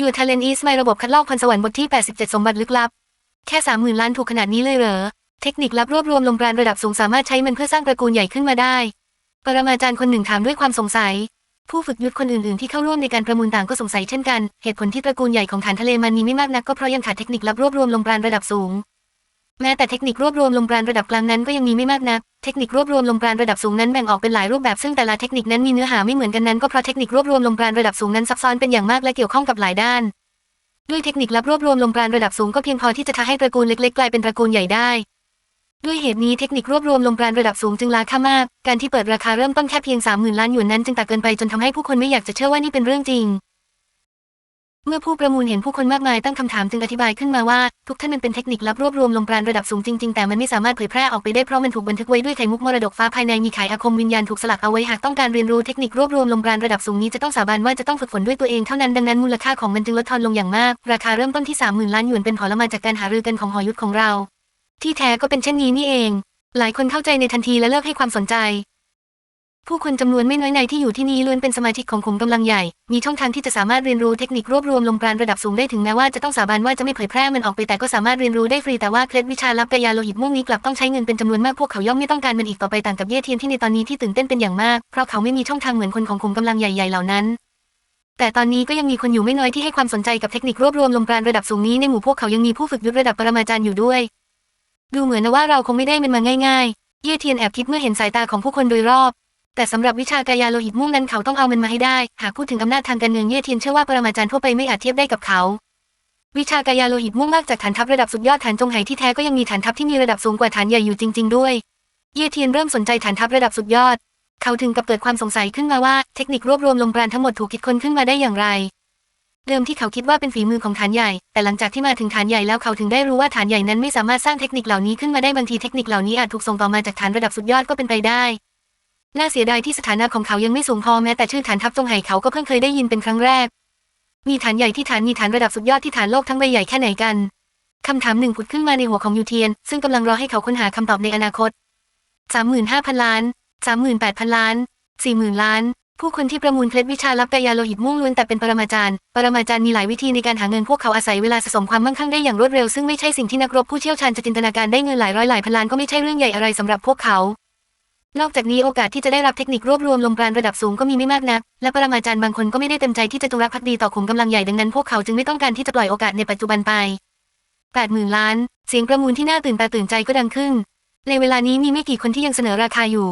ยูทาเลนอีสไมระบบคัดลอกพรสวรรค์บทที่ 87 สมบัติลึกลับ แค่สามหมื่นล้านถูกขนาดนี้เลยเหรอ เทคนิคลับรวบรวมลงปราณระดับสูงสามารถใช้มันเพื่อสร้างตระกูลใหญ่ขึ้นมาได้ ปรมาจารย์คนหนึ่งถามด้วยความสงสัย ผู้ฝึกยุทธคนอื่นๆที่เข้าร่วมในการประมูลต่างก็สงสัยเช่นกัน เหตุผลที่ตระกูลใหญ่ของฐานทะเลมันมีไม่มากนักก็เพราะยังขาดเทคนิคลับรวบรวมลงปราณระดับสูง แม้แต่เทคนิครวบรวมลงปราณระดับกลางนั้นก็ยังมีไม่มากนัก เทคนิครวบรวมลงปราณระดับสูงนั้นแบ่งออกเป็นหลายรูปแบบซึ่งแต่ละเทคนิคนั้นมีเนื้อหาไม่เหมือนกันนั้นก็เพราะเทคนิครวบรวมลงปราณระดับสูงนั้นซับซ้อนเป็นอย่างมากและเกี่ยวข้องกับหลายด้าน ด้วยเทคนิคลับรวบรวมลงปราณระดับสูงก็เพียงพอที่จะทำให้ตระกูลเล็กๆกลายเป็นตระกูลใหญ่ได้ ด้วยเหตุนี้เทคนิครวบรวมลงปราณระดับสูงจึงล้าคามาก การที่เปิดราคาเริ่มต้นแค่เพียงสามหมื่นล้านหยวนนั้นจึงต่ำเกินไปจนทำให้ผู้คนไม่อยากจะเชื่อว่านี่เป็นเรื่องจริง เมื่อผู้ประมูลเห็นผู้คนมากมายตั้งคำถามจึงอธิบายขึ้นมาว่า ทุกท่านมันเป็นเทคนิคลับรวบรวมลงปราณระดับสูงจริงๆ แต่มันไม่สามารถเผยแพร่ออกไปได้เพราะมันถูกบันทึกไว้ด้วยไข่มุกมรดกฟ้าภายในมีไขอาคมวิญญาณถูกสลักเอาไว้หากต้องการเรียนรู้เทคนิครวบรวมลงปราณระดับสูงนี้จะต้องสาบานว่าจะต้องฝึกฝนด้วยตัวเองเท่านั้นดังนั้นมูลค่าของมันจึงลดทอนลงอย่างมาก ราคาเริ่มต้นที่สามหมื่นล้านหยวนเป็นผลมาจากการหารือกันของหอยุทธของเรา ที่แท้ก็เป็นเช่นนี้นี่เอง หลายคนเข้าใจในทันทีและเลิกให้ความสนใจ ผู้คนจำนวนไม่น้อยในที่อยู่ที่นี่ล้วนเป็นสมาชิกของขุมกำลังใหญ่ มีช่องทางที่จะสามารถเรียนรู้เทคนิครวบรวมลงปราณระดับสูงได้ถึงแม้ว่าจะต้องสาบานว่าจะไม่เผยแพร่มันออกไปแต่ก็สามารถเรียนรู้ได้ฟรีแต่ว่าเคล็ดวิชาลับกายาโลหิตม่วงนี้กลับต้องใช้เงินเป็นจำนวนมากพวกเขาย่อมไม่ต้องการมันอีกต่อไปต่างกับเย่เทียนที่ในตอนนี้ที่ตื่นเต้นเป็นอย่างมากเพราะเขาไม่มีช่องทางเหมือนคนของขุมกำลังใหญ่ๆเหล่านั้นแต่ตอนนี้ก็ยังมีคนอยู่ไม่น้อยที่ให้ความสนใจกับเทคนิครวบรวมลงปราณระดับสูงนี้ในหมู่พวกเขายังมีผู้ฝึกยุทธระดับปรมาจารย์อยู่ด้วย ดูเหมือนนะว่าเราคงไม่ได้มันมาง่าย ๆ เย่เทียนแอบคิดเมื่อเห็นสายตาของผู้คนโดยรอบ แต่สำหรับวิชากายาโลหิตมุ่งนั้นเขาต้องเอามันมาให้ได้ หากพูดถึงอำนาจทางการเงินเย่เทียนเชื่อว่าปรมาจารย์ทั่วไปไม่อาจเทียบได้กับเขา วิชากายาโลหิตมุ่งมากจากฐานทัพระดับสุดยอดฐานจงไหที่แท้ก็ยังมีฐานทัพที่มีระดับสูงกว่าฐานใหญ่อยู่จริง ๆ ด้วย เย่เทียนเริ่มสนใจฐานทัพระดับสุดยอด เขาถึงกับเกิดความสงสัยขึ้นมาว่าเทคนิครวบรวมลงปราณทั้งหมดถูกคิดค้นขึ้นมาได้อย่างไร เดิมที่เขาคิดว่าเป็นฝีมือของฐานใหญ่ แต่หลังจากที่มาถึงฐานใหญ่แล้วเขาถึงได้รู้ว่าฐานใหญ่นั้นไม่สามารถสร้างเทคนิคเหล่านี้ขึ้นมาได้บางทีเทคนิคเหล่านี้อาจถูกส่งต่อมาจากฐานระดับสุดยอดก็เป็นไปได้ น่าเสียดายที่สถานะของเขายังไม่สูงพอแม้แต่ชื่อฐานทัพจงไห่เขาก็เพิ่งเคยได้ยินเป็นครั้งแรก มีฐานใหญ่ที่ฐานมีฐานระดับสุดยอดที่ฐานโลกทั้งใบใหญ่แค่ไหนกันคำถามหนึ่งผุดขึ้นมาในหัวของยูเทียน ซึ่งกำลังรอให้เขาค้นหาคำตอบในอนาคตสามหมื่นห้าพันล้านสามหมื่นแปดพันล้านสี่หมื่นล้าน ผู้คนที่ประมูลเคล็ดวิชาลับกายาโลหิตมุ่งล้วนแต่เป็นปรมาจารย์ ปรมาจารย์มีหลายวิธีในการหาเงินพวกเขาอาศัยเวลาสะสมความมั่งคั่งได้อย่างรวดเร็วซึ่งไม่ใช่สิ่งที่นักรบผู้เชี่ยวชาญจะจินตนาการได้เงินหลายร้อยหลายพันล้านก็ไม่ใช่เรื่องใหญ่อะไรสำหรับพวกเขา นอกจากนี้โอกาสที่จะได้รับเทคนิครวบรวมลมปราณระดับสูงก็มีไม่มากนัก และปรมาจารย์บางคนก็ไม่ได้เต็มใจที่จะจงรักภักดีต่อขุมกำลังใหญ่ดังนั้นพวกเขาจึงไม่ต้องการที่จะปล่อยโอกาสในปัจจุบันไปแปดหมื่นล้าน เสียงประมูลที่น่าตื่นตาตื่นใจก็ดังขึ้น ในเวลานี้มีไม่กี่คนที่ยังเสนอราคาอยู่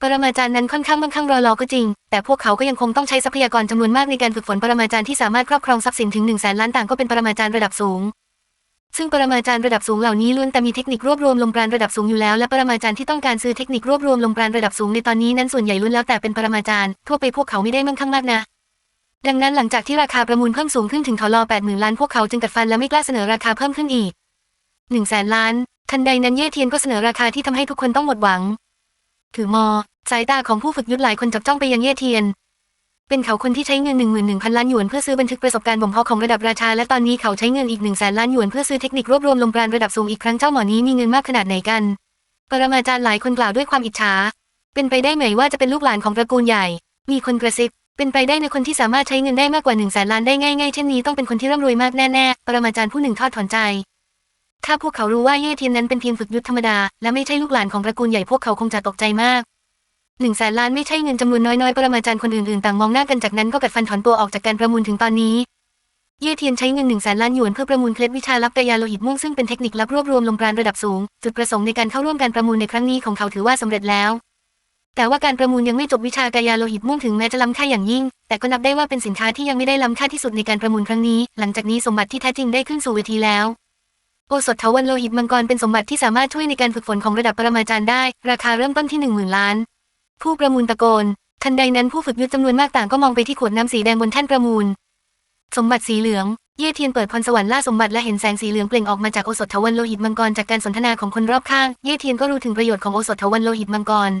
ปรมาจารย์นั้นค่อนข้างมั่งคั่งรอรอก็จริง แต่พวกเขาก็ยังคงต้องใช้ทรัพยากรจำนวนมากในการฝึกฝนปรมาจารย์ที่สามารถครอบครองทรัพย์สินถึงหนึ่งแสนล้านต่างก็เป็นปรมาจารย์ระดับสูง ซึ่งปรมาจารย์ระดับสูงเหล่านี้ล้วนแต่มีเทคนิครวบรวมลมปราณระดับสูงอยู่แล้วและปรมาจารย์ที่ต้องการซื้อเทคนิครวบรวมลมปราณระดับสูงในตอนนี้นั้นส่วนใหญ่ล้วนแล้วแต่เป็นปรมาจารย์ทั่วไปพวกเขาไม่ได้มั่งคั่งมากนะดังนั้นหลังจากที่ราคาประมูลเพิ่มสูงขึ้นถึงทอลอแปดหมื่นล้านพวกเขาจึงกัดฟันและไม่กล้าเสนอราคาเพิ่มขึ้นอีกหนึ่งแสนล้าน ทันใดนั้นเย่เทียนก็เสนอราคาที่ทำให้ทุกคนต้องหมดหวัง ถือมอ สายตาของผู้ฝึกยุทธหลายคนจับจ้องไปยังเย่เทียน เป็นเขาคนที่ใช้เงินหนึ่งหมื่นหนึ่งพันล้านหยวนเพื่อซื้อบันทึกประสบการณ์บ่มเพาะของระดับราชา และตอนนี้เขาใช้เงินอีกหนึ่งแสนล้านหยวนเพื่อซื้อเทคนิครวบรวมลมปราณระดับสูงอีกครั้งเจ้าหมอนี้มีเงินมากขนาดไหนกัน ปรมาจารย์หลายคนกล่าวด้วยความอิจฉา เป็นไปได้ไหมว่าจะเป็นลูกหลานของตระกูลใหญ่ มีคนกระซิบ เป็นไปได้ในคนที่สามารถใช้เงินได้มากกว่าหนึ่งแสนล้านได้ง่ายๆเช่นนี้ต้องเป็นคนที่ร่ำรวยมากแน่ๆ ปรมาจารย์ผู้หนึ่งทอดถอนใจ ถ้าพวกเขารู้ว่าเย่เทียนนั้นเป็นเพียงฝึกยุทธธรรมดาและไม่ใช่ลูกหลานของตระกูลใหญ่พวกเขาคงจะตกใจมาก หนึ่งแสนล้านไม่ใช่เงินจำนวนน้อยๆ ปรมาจารย์คนอื่นๆ ต่างมองหน้ากันจากนั้นก็กัดฟันถอนตัวออกจากการประมูลถึงตอนนี้ เย่เทียนใช้เงินหนึ่งแสนล้านหยวนเพื่อประมูลเคล็ดวิชาลับกายาโลหิตม่วงซึ่งเป็นเทคนิคลับรวบรวมลมปราณระดับสูง จุดประสงค์ในการเข้าร่วมการประมูลในครั้งนี้ของเขาถือว่าสำเร็จแล้ว แต่ว่าการประมูลยังไม่จบวิชากายาโลหิตม่วงถึงแม้จะล้ำค่าอย่างยิ่ง แต่ก็นับได้ว่าเป็นสินค้าที่ยังไม่ได้ล้ำค่าที่สุดในการประมูลครั้งนี้ หลังจากนี้สมบัติที่แท้จริงได้ขึ้นสู่เวทีแล้วโอสถเถาวันโลหิตมังกรเป็นสมบัติที่สามารถช่วยในการฝึกฝนของระดับปรมาจารย์ได้ ราคาเริ่มต้นที่หนึ่งหมื่นล้าน ผู้ประมูลตะโกน ทันใดนั้นผู้ฝึกยุทธจำนวนมากต่างก็มองไปที่ขวดน้ำสีแดงบนแท่นประมูล สมบัติสีเหลือง เย่เทียนเปิดพรสวรรค์ล่าสมบัติและเห็นแสงสีเหลืองเปล่งออกมาจากโอสถเถาวันโลหิตมังกรจากการสนทนาของคนรอบข้าง เย่เทียนก็รู้ถึงประโยชน์ของโอสถเถาวันโลหิตมังกร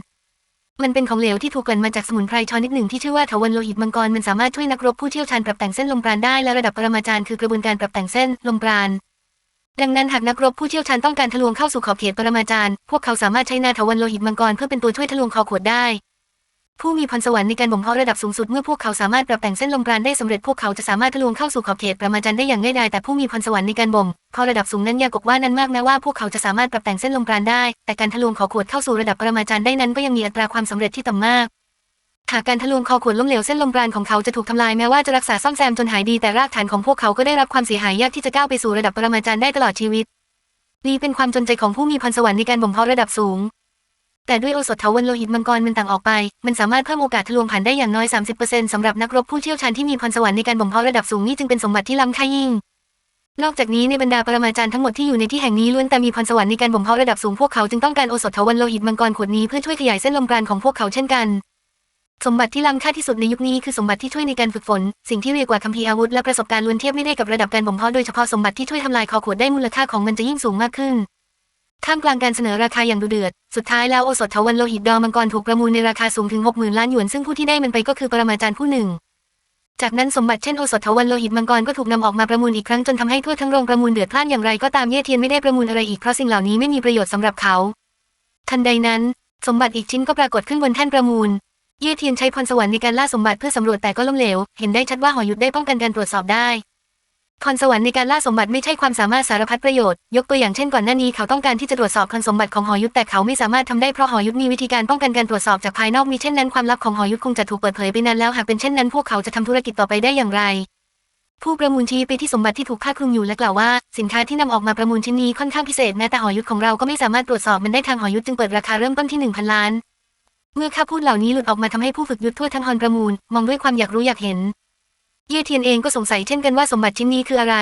มันเป็นของเหลวที่ถูกกลั่นมาจากสมุนไพรชนิดหนึ่งที่ชื่อว่าเถาวันโลหิตมังกร มันสามารถช่วยนักรบผู้เชี่ยวชาญปรับแต่งเส้นลมปราณได้และระดับปรมาจารย์คือกระบวนการปรับแต่งเส้นลมปราณ ดังนั้นหากนักรบผู้เชี่ยวชาญต้องการทะลวงเข้าสู่ขอบเขตปรมาจารย์ พวกเขาสามารถใช้นาถวันโลหิตมังกรเพื่อเป็นตัวช่วยทะลวงคอขวดได้ ผู้มีพรสวรรค์ในการบ่มเพาะระดับสูงสุดเมื่อพวกเขาสามารถปรับแต่งเส้นลมปราณได้สำเร็จพวกเขาจะสามารถทะลวงเข้าสู่ขอบเขตปรมาจันได้อย่างง่ายดายแต่ผู้มีพรสวรรค์ในการบ่มเพาะระดับสูงนั้นยากกว่านั้นมากแม้ว่าพวกเขาจะสามารถปรับแต่งเส้นลมปราณได้ แต่การทะลวงขอขวดเข้าสู่ระดับปรมาจารย์ได้นั้นก็ยังมีอัตราความสำเร็จที่ต่ำมาก หากการทะลวงคอขวดล้มเหลวเส้นลมปราณของเขาจะถูกทำลายแม้ว่าจะรักษาซ่อมแซมจนหายดีแต่รากฐานของพวกเขาก็ได้รับความเสียหายยากที่จะก้าวไปสู่ระดับปรมาจารย์ได้ตลอดชีวิตนี่เป็นความจนใจของผู้มีพรสวรรค์ในการบ่มเพาะระดับสูง แต่ด้วยโอสถเถาวัลย์โลหิตมังกรมันต่างออกไป มันสามารถเพิ่มโอกาสทะลวงผ่านได้อย่างน้อย 30%สำหรับนักรบผู้เชี่ยวชาญที่มีพรสวรรค์ในการบ่มเพาะระดับสูงนี่จึงเป็นสมบัติที่ล้ำค่ายิ่ง นอกจากนี้ในบรรดาปรมาจารย์ทั้งหมดที่อยู่ในที่แห่งนี้ล้วนแต่มีพรสวรรค์ในการบ่มเพาะระดับสูงพวกเขาจึงต้องการโอสถเถวัลย์โลหิตมังกรขวดนี้เพื่อช่วยขยายเส้นลมปราณของพวกเขาเช่นกัน สมบัติที่ล้ำค่าที่สุดในยุคนี้คือสมบัติที่ช่วยในการฝึกฝน สิ่งที่เรียกว่าคัมภีร์อาวุธและประสบการณ์ล้วนเทียบไม่ได้กับระดับการบ่มเพาะโดยเฉพาะสมบัติที่ช่วยทำลายคอขวดได้มูลค่าของมันจะยิ่งสูงมากขึ้นท่ามกลางการเสนอราคาอย่างดุเดือด สุดท้ายแล้วโอสถเถาวัลโลหิตดอมังกรถูกประมูลในราคาสูงถึง 60,000 ล้านหยวนซึ่งผู้ที่ได้มันไปก็คือปรมาจารย์ผู้หนึ่ง จากนั้นสมบัติเช่นโอสถเถาวัลโลหิตมังกรก็ถูกนำออกมาประมูลอีกครั้งจนทำให้ทั่วทั้งโรงประมูลเดือดพล่านอย่างไรก็ตามเย่เทียนไม่ได้ประมูลอะไรอีกเพราะสิ่งเหล่านี้ไม่มีประโยชน์สำหรับเขา ทันใดนั้น สมบัติอีกชิ้นก็ปรากฏขึ้นบนแท่นประมูล เย่เทียนใช้พรสวรรค์ในการล่าสมบัติเพื่อสำรวจแต่ก็ล้มเหลว เห็นได้ชัดว่าหอยุดได้ป้องกันการตรวจสอบได้พรสวรรค์ในการล่าสมบัติไม่ใช่ความสามารถสารพัดประโยชน์ ยกตัวอย่างเช่นก่อนหน้านี้เขาต้องการที่จะตรวจสอบคลังสมบัติของหอยุดแต่เขาไม่สามารถทำได้เพราะหอยุดมีวิธีการป้องกันการตรวจสอบจากภายนอกมีเช่นนั้นความลับของหอยุดคงจะถูกเปิดเผยไปนานแล้วหากเป็นเช่นนั้นพวกเขาจะทำธุรกิจต่อไปได้อย่างไร ผู้ประมูลชี้ไปที่สมบัติที่ถูกคาดคลุมอยู่และกล่าวว่า สินค้าที่นำออกมาประมูลชิ้นนี้ค่อนข้างพิเศษแม้แต่หอยุดของเราก็ไม่สามารถตรวจสอบมันได้ทางหอยุดจึงเปิดราคาเริ่มต้นที่1,000ล้าน เมื่อข้าพูดเหล่านี้หลุดออกมาทำให้ผู้ฝึกยุทธทั่วทั้งฮอนประมูล มองด้วยความอยากรู้อยากเห็น เย่เทียนเองก็สงสัยเช่นกันว่าสมบัติชิ้นนี้คืออะไร